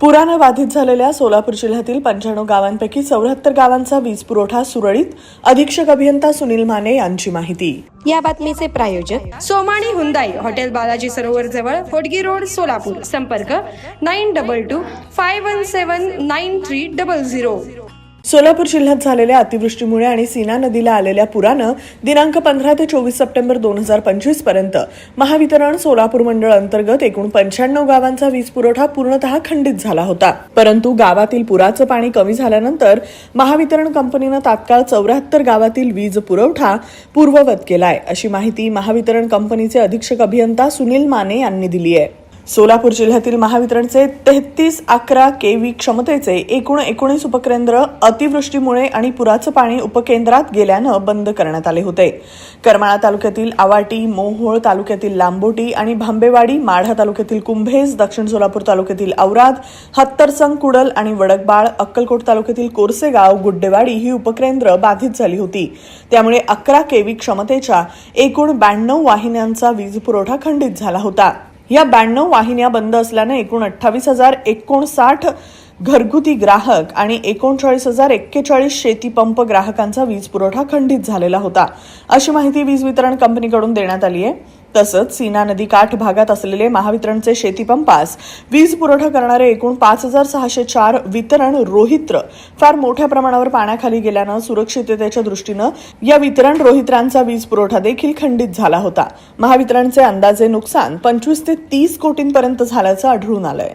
पुरानं बाधित झालेल्या सोलापूर जिल्ह्यातील पंच्याण्णव गावांपैकी चौऱ्याहत्तर गावांचा वीज पुरवठा सुरळीत. अधीक्षक अभियंता सुनील माने यांची माहिती. या बातमीचे प्रायोजक सोमाणी हुंदाई हॉटेल बालाजी सरोवर जवळ होडगी रोड सोलापूर. संपर्क nine double two five one seven nine three double zero. Solapur जिल्ह्यात झालेल्या अतिवृष्टीमुळे आणि सीना नदीला आलेल्या पुरानं दिनांक पंधरा ते चोवीस सप्टेंबर दोन हजार पंचवीसपर्यंत महावितरण सोलापूर मंडळ अंतर्गत एकूण पंच्याण्णव गावांचा वीज पुरवठा पूर्णतः खंडित झाला होता. परंतु गावातील पुराचं पाणी कमी झाल्यानंतर महावितरण कंपनीनं तात्काळ चौऱ्याहत्तर गावातील वीज पुरवठा पूर्ववत केलाय अशी माहिती महावितरण कंपनीचे अधीक्षक अभियंता सुनील माने यांनी दिली आहे सोलापूर जिल्ह्यातील महावितरणचे तेहतीस अकरा केवी क्षमतेचे एकूण एकोणीस उपकेंद्र अतिवृष्टीमुळे आणि पुराचं पाणी उपकेंद्रात गेल्यानं बंद करण्यात आले होते. करमाळा तालुक्यातील आवाटी मोहोळ तालुक्यातील लांबोटी आणि भांबेवाडी माढा तालुक्यातील कुंभेज दक्षिण सोलापूर तालुक्यातील औराद हत्तरसंग कुडल आणि वडकबाळ अक्कलकोट तालुक्यातील कोरसेगाव गुड्डेवाडी ही उपकेंद्र बाधित झाली होती. त्यामुळे अकरा केवी क्षमतेच्या एकूण ब्याण्णव वाहिन्यांचा वीज पुरवठा खंडित झाला होता. या ब्याण्णव वाहिन्या बंद असल्याने एकूण अठ्ठावीस हजार एकोणसाठ घरगुती ग्राहक आणि एकोणचाळीस हजार एक्केचाळीस शेती पंप ग्राहकांचा वीज पुरवठा खंडित झालेला होता. अशी माहिती वीज वितरण कंपनीकडून देण्यात आली आहे तसंच सीना नदी काठ भागात असलेले महावितरणचे शेतीपंपास वीज पुरवठा करणारे एकूण पाच हजार सहाशे चार वितरण रोहित्र फार मोठ्या प्रमाणावर पाण्याखाली गेल्यानं सुरक्षिततेच्या दृष्टीनं या वितरण रोहित्रांचा वीज पुरवठा देखील खंडित झाला होता. महावितरणचे अंदाजे नुकसान पंचवीस ते तीस कोटींपर्यंत झाल्याचं आढळून आलंय.